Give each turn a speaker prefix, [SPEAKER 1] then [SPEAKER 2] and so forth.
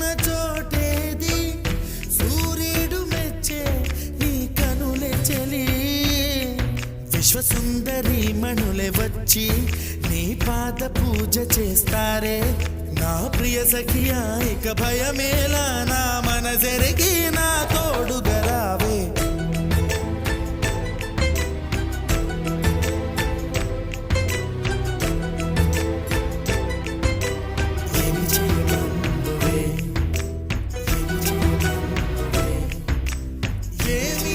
[SPEAKER 1] సుందరి చోటేది సూర్యుడు మెచ్చే నీ కనులే చెలి. మణులే వచ్చి నీ పాద పూజ చేస్తారే. నా ప్రియ సఖియా ఇక భయమేలా నా మన జరిగి Yeah.